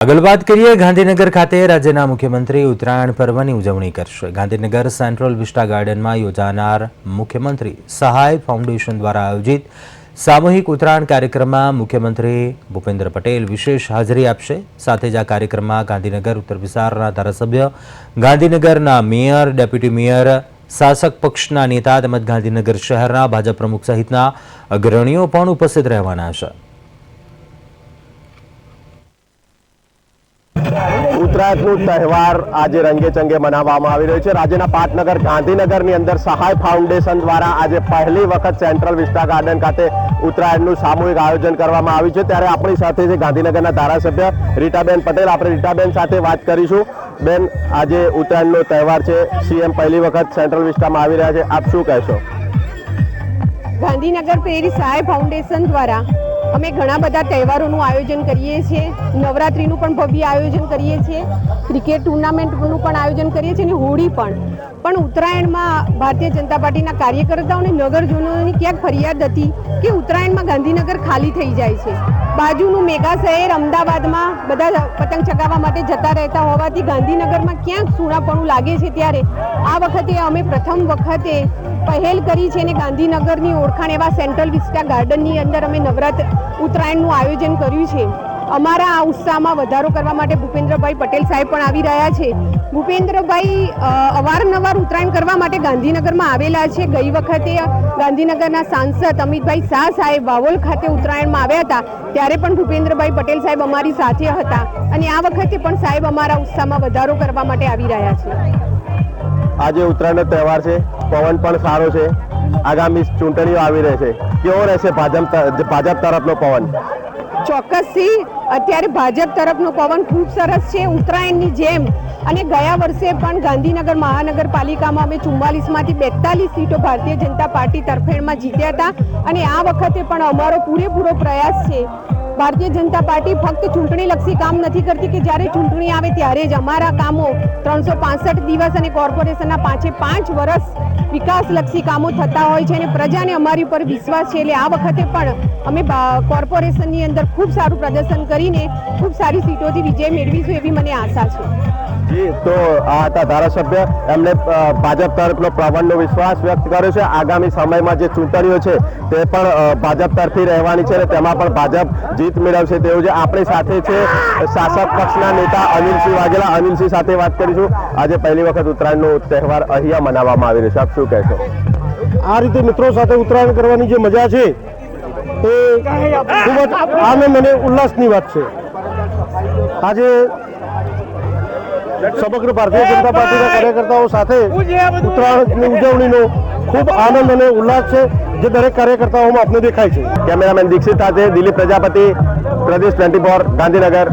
આગળ વાત કરીએ, ગાંધીનગર ખાતે રાજ્યના મુખ્યમંત્રી ઉત્તરાયણ પર્વની ઉજવણી કરશે. ગાંધીનગર સેન્ટ્રલ વિસ્ટા ગાર્ડનમાં યોજાનાર મુખ્યમંત્રી સહાય ફાઉન્ડેશન દ્વારા આયોજિત સામૂહિક ઉત્તરાયણ કાર્યક્રમમાં મુખ્યમંત્રી ભૂપેન્દ્ર પટેલ વિશેષ હાજરી આપશે. સાથે જ આ કાર્યક્રમમાં ગાંધીનગર, ઉત્તર વિસ્તારના ધારાસભ્ય, ગાંધીનગરના મેયર, ડેપ્યુટી મેયર, શાસક પક્ષના નેતા તેમજ ગાંધીનગર શહેરના ભાજપ પ્રમુખ સહિતના અગ્રણીઓ પણ ઉપસ્થિત રહેવાના છે. ઉત્તરાયણનો તહેવાર આજે રંગેચંગે મનાવવામાં આવી રહ્યો છે. રાજ્યના પાટનગર, ગાંધીનગરની અંદર સહાય ફાઉન્ડેશન દ્વારા આજે પહેલી વખત સેન્ટ્રલ વિસ્ટા ગાર્ડન ખાતે ઉત્તરાયણનું સામૂહિક આયોજન કરવામાં આવ્યું છે. ત્યારે આપણી સાથે છે ગાંધીનગરના ધારાસભ્ય રીટાબેન પટેલ. આપણે રીટાબેન સાથે વાત કરીશું. બેન, આજે ઉત્તરાયણનો તહેવાર છે. સીએમ પહેલી વખત સેન્ટ્રલ વિસ્તારમાં આવી રહ્યા છે. આપ શું કહેશો? ગાંધીનગર પ્રેરી સહાય ફાઉન્ડેશન દ્વારા અમે ઘણા બધા તહેવારોનું આયોજન કરીએ છીએ. નવરાત્રિનું પણ ભવ્ય આયોજન કરીએ છીએ. ક્રિકેટ ટુર્નામેન્ટનું પણ આયોજન કરીએ છીએ અને હોળી પણ. પણ ઉત્તરાયણમાં ભારતીય જનતા પાર્ટીના કાર્યકર્તાઓને નગરજનોની ક્યાંક ફરિયાદ હતી કે ઉત્તરાયણમાં ગાંધીનગર ખાલી થઈ જાય છે. બાજુનું મેગા શહેર અમદાવાદમાં બધા પતંગ ચગાવવા માટે જતા રહેતા હોવાથી ગાંધીનગરમાં ક્યાંક સૂણાપણું લાગે છે ત્યારે. આ વખતે અમે પ્રથમ વખતે પહેલ કરી છે અને ગાંધીનગરની ઓળખાણ એવા સેન્ટ્રલ વિસ્ટા ગાર્ડનની અંદર અમે નવરાત્ર ઉત્તરાયણનું આયોજન કર્યું છે. અમારા આ ઉત્સાહમાં વધારો કરવા માટે ભૂપેન્દ્રભાઈ પટેલ સાહેબ પણ આવી રહ્યા છે. ભૂપેન્દ્રભાઈ અવારનવાર ઉત્તરાયણ કરવા માટે ગાંધીનગરમાં આવેલા છે. ગઈ વખતે ગાંધીનગરના સાંસદ અમિતભાઈ શાહ સાહેબ વાવોલ ખાતે ઉત્તરાયણમાં આવ્યા હતા. ત્યારે પણ ભૂપેન્દ્રભાઈ પટેલ સાહેબ અમારી સાથે હતા અને આ વખતે પણ સાહેબ અમારા ઉત્સાહમાં વધારો કરવા માટે આવી રહ્યા છે. આજે ઉત્તરાયણનો તહેવાર છે. પવન પણ સારો છે. આગામી ચૂંટણીઓ આવી રહી છે કેવો રહેશે ભાજપ ભાજપ તરફનો પવન? ચોક્કસથી અત્યારે ભાજપ તરફનો પવન ખૂબ સરસ છે, ઉત્તરાયણની જેમ. અને ગયા વર્ષે પણ ગાંધીનગર મહાનગરપાલિકામાં અમે ચુમ્માલીસમાંથી બેતાલીસ સીટો ભારતીય જનતા પાર્ટી તરફેણમાં જીત્યા હતા. અને આ વખતે પણ અમારો પૂરેપૂરો પ્રયાસ છે. ભારતીય જનતા પાર્ટી ફક્ત ચૂંટણીલક્ષી કામ નથી કરતી કે જ્યારે ચૂંટણી આવે ત્યારે જ અમારા કામો ત્રણસો દિવસ અને કોર્પોરેશનના પાંચે પાંચ વર્ષ વિકાસલક્ષી કામો થતા હોય છે અને પ્રજાને અમારી ઉપર વિશ્વાસ છે. એટલે આ વખતે પણ અમે કોર્પોરેશનની અંદર ખૂબ સારું પ્રદર્શન કરીને ખૂબ સારી સીટોથી વિજય મેળવીશું એવી મને આશા છે. જી, તો આ હતા ધારાસભ્ય. એમણે ભાજપ તરફનો પ્રબળનો વિશ્વાસ વ્યક્ત કર્યો છે. આગામી સમયમાં જે ચૂંટણીઓ છે, તે પણ ભાજપ તરફી રહેવાની છે અને તેમાં પણ ભાજપ જીત મેળવશે તેવું છે આપણી સાથે છે શાસક પક્ષના નેતા અનિલસિંહ વાઘેલા. અનિલસિંહ સાથે વાત કરીશું. આજે પહેલી વખત ઉત્તરાયણનો તહેવાર અહીંયા મનાવવામાં આવી રહ્યો છે. આપ શું કહેશો? આ રીતે મિત્રો સાથે ઉત્તરાયણ કરવાની જે મજા છે, એ ખૂબ જ આનંદ અને ઉલ્લાસની વાત છે. આજે સમગ્ર ભારતીય જનતા પાર્ટીના કાર્યકર્તાઓ સાથે ઉત્તરાયણની ઉજવણીનો ખૂબ આનંદ અને ઉલ્લાસ છે જે દરેક કાર્યકર્તાઓમાં આપને દેખાય છે. કેમેરામેન દીક્ષિત સાથે દિલીપ પ્રજાપતિ પ્રદેશ ટ્વેન્ટી ફોર ગાંધીનગર.